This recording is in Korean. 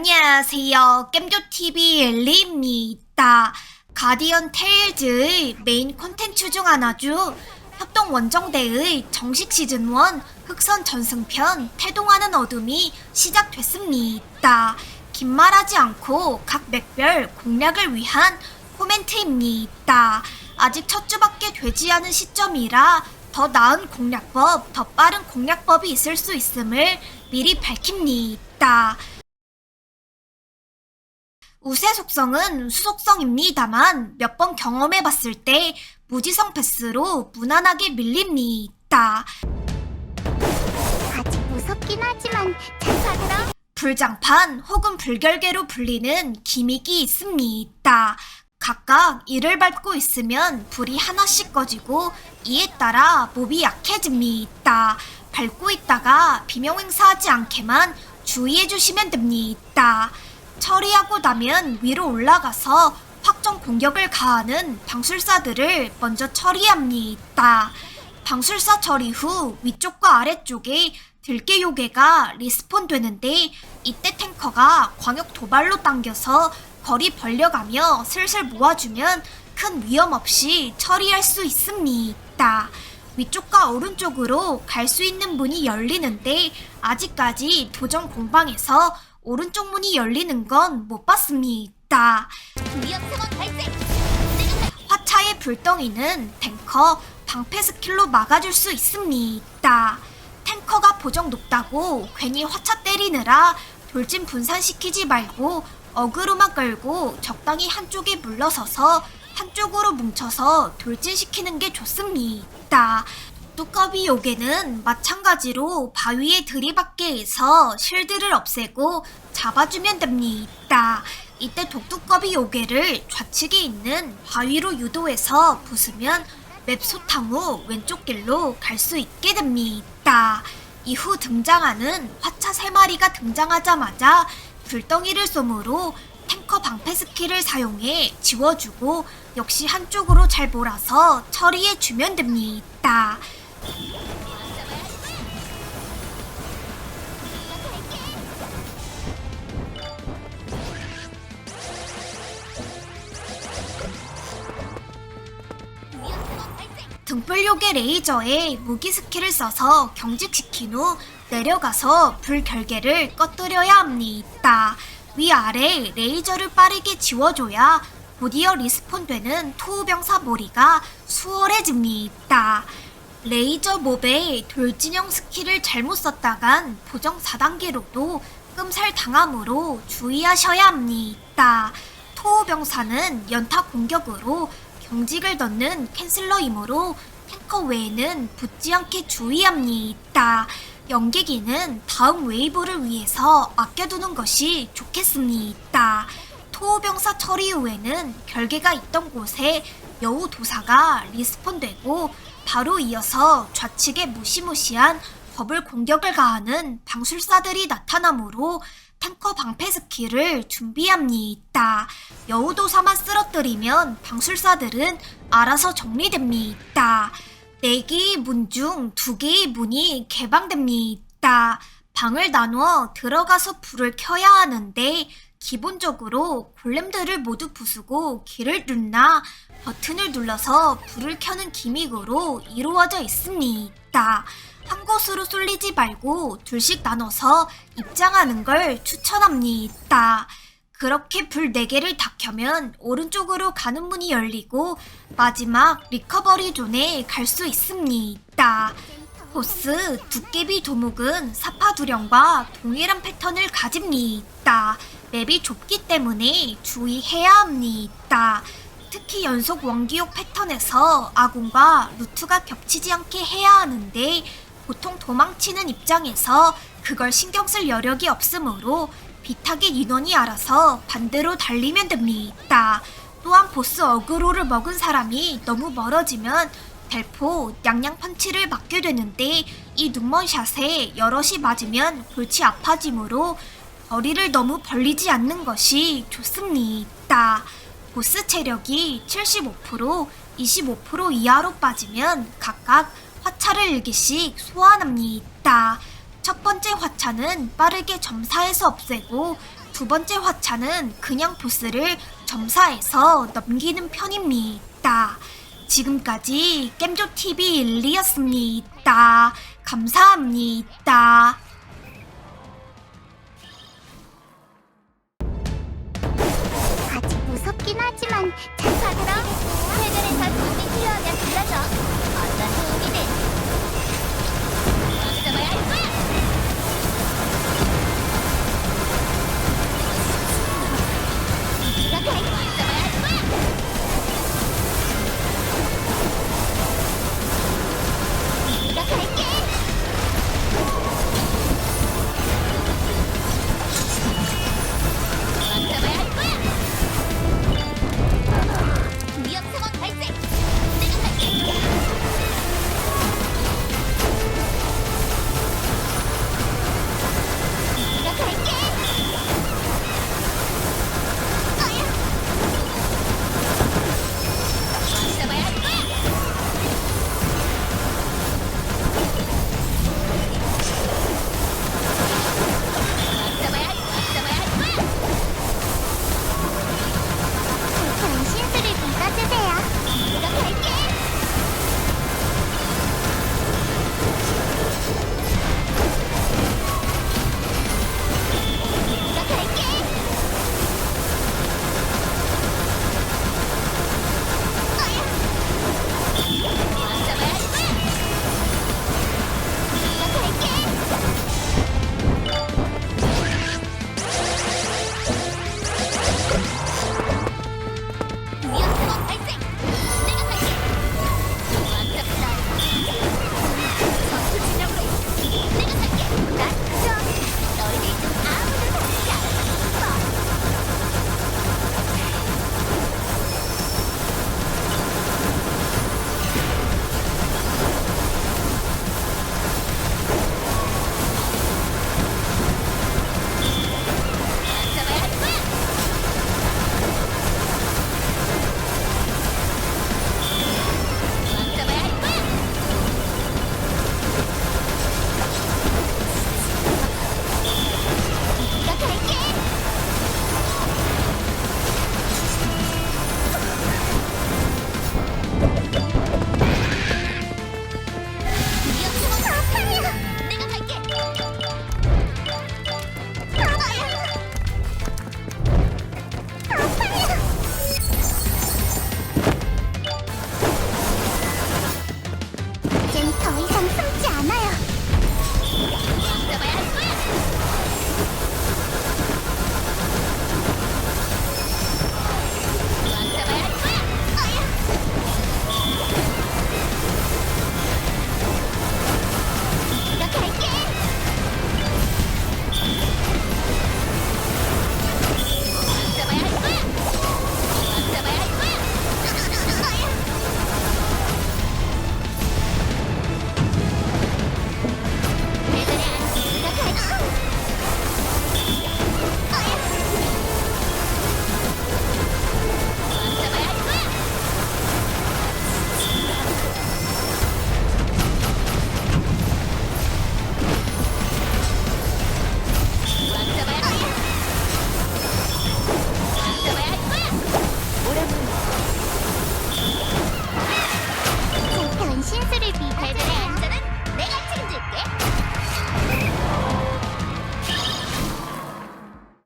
안녕하세요. 겜조TV 엘리입니다. 가디언 테일즈의 메인 콘텐츠 중 하나죠. 협동 원정대의 정식 시즌1 흑선 전승편 태동하는 어둠이 시작됐습니다. 긴 말하지 않고 각 맥별 공략을 위한 코멘트입니다. 아직 첫 주밖에 되지 않은 시점이라 더 나은 공략법, 더 빠른 공략법이 있을 수 있음을 미리 밝힙니다. 우세 속성은 수속성입니다만 몇 번 경험해 봤을 때 무지성 패스로 무난하게 밀립니다. 아직 무섭긴 하지만 잘 받으라. 불장판 혹은 불결계로 불리는 기믹이 있습니다. 각각 이를 밟고 있으면 불이 하나씩 꺼지고 이에 따라 몹이 약해집니다. 밟고 있다가 비명 행사하지 않게만 주의해 주시면 됩니다. 처리하고 나면 위로 올라가서 확정 공격을 가하는 방술사들을 먼저 처리합니다. 방술사 처리 후 위쪽과 아래쪽에 들깨 요괴가 리스폰 되는데 이때 탱커가 광역 도발로 당겨서 거리 벌려가며 슬슬 모아주면 큰 위험 없이 처리할 수 있습니다. 위쪽과 오른쪽으로 갈 수 있는 문이 열리는데 아직까지 도전 공방에서 오른쪽 문이 열리는 건 못 봤습니다. 위험 상황 발생. 화차의 불덩이는 탱커 방패 스킬로 막아줄 수 있습니다. 탱커가 보정 높다고 괜히 화차 때리느라 돌진 분산시키지 말고 어그로만 끌고 적당히 한쪽에 물러서서 한쪽으로 뭉쳐서 돌진시키는 게 좋습니다. 뚜꺼비 요괴는 마찬가지로 바위에 들이받게 해서 실드를 없애고 잡아주면 됩니다. 이때 독두꺼비 요괴를 좌측에 있는 바위로 유도해서 부수면 맵 소탕 후 왼쪽 길로 갈 수 있게 됩니다. 이후 등장하는 화차 세마리가 등장하자마자 불덩이를 쏘므로 탱커 방패 스킬을 사용해 지워주고 역시 한쪽으로 잘 몰아서 처리해주면 됩니다. 등불요괴 레이저에 무기 스킬을 써서 경직시킨 후 내려가서 불 결계를 꺼뜨려야 합니다. 위아래 레이저를 빠르게 지워줘야 곧이어 리스폰되는 토우병사 모리가 수월해집니다. 레이저 몹의 돌진형 스킬을 잘못 썼다간 보정 4단계로도 끔살 당함으로 주의하셔야 합니다. 토우병사는 연타 공격으로 경직을 넣는 캔슬러이므로 탱커 외에는 붙지 않게 주의합니다. 연계기는 다음 웨이브를 위해서 아껴두는 것이 좋겠습니다. 토우병사 처리 후에는 결계가 있던 곳에 여우 도사가 리스폰되고 바로 이어서 좌측에 무시무시한 버블 공격을 가하는 방술사들이 나타나므로 탱커 방패 스킬을 준비합니다. 여우도사만 쓰러뜨리면 방술사들은 알아서 정리됩니다. 4개의 문 중 2개의 문이 개방됩니다. 방을 나누어 들어가서 불을 켜야 하는데 기본적으로 골렘들을 모두 부수고 길을 뚫나 버튼을 눌러서 불을 켜는 기믹으로 이루어져 있습니다. 한 곳으로 쏠리지 말고 둘씩 나눠서 입장하는 걸 추천합니다. 그렇게 불 4개를 다 켜면 오른쪽으로 가는 문이 열리고 마지막 리커버리 존에 갈 수 있습니다. 보스 두께비 도목은 사파두령과 동일한 패턴을 가집니다. 맵이 좁기 때문에 주의해야 합니다. 특히 연속 원기옥 패턴에서 아군과 루트가 겹치지 않게 해야 하는데 보통 도망치는 입장에서 그걸 신경 쓸 여력이 없으므로 비타겟 인원이 알아서 반대로 달리면 됩니다. 또한 보스 어그로를 먹은 사람이 너무 멀어지면 델포 양양 펀치를 맞게 되는데 이 눈먼 샷에 여럿이 맞으면 골치 아파지므로 거리를 너무 벌리지 않는 것이 좋습니다. 보스 체력이 75%, 25% 이하로 빠지면 각각 화차를 1개씩 소환합니다. 첫 번째 화차는 빠르게 점사해서 없애고 두두 번째 화차는 그냥 보스를 점사해서 넘기는 편입니다. 지금까지 겜조TV 일리였습니다. 감사합니다. 아직 무섭긴 하지만 잘 가더라. 해변에서 돈이 필요하면 불러줘.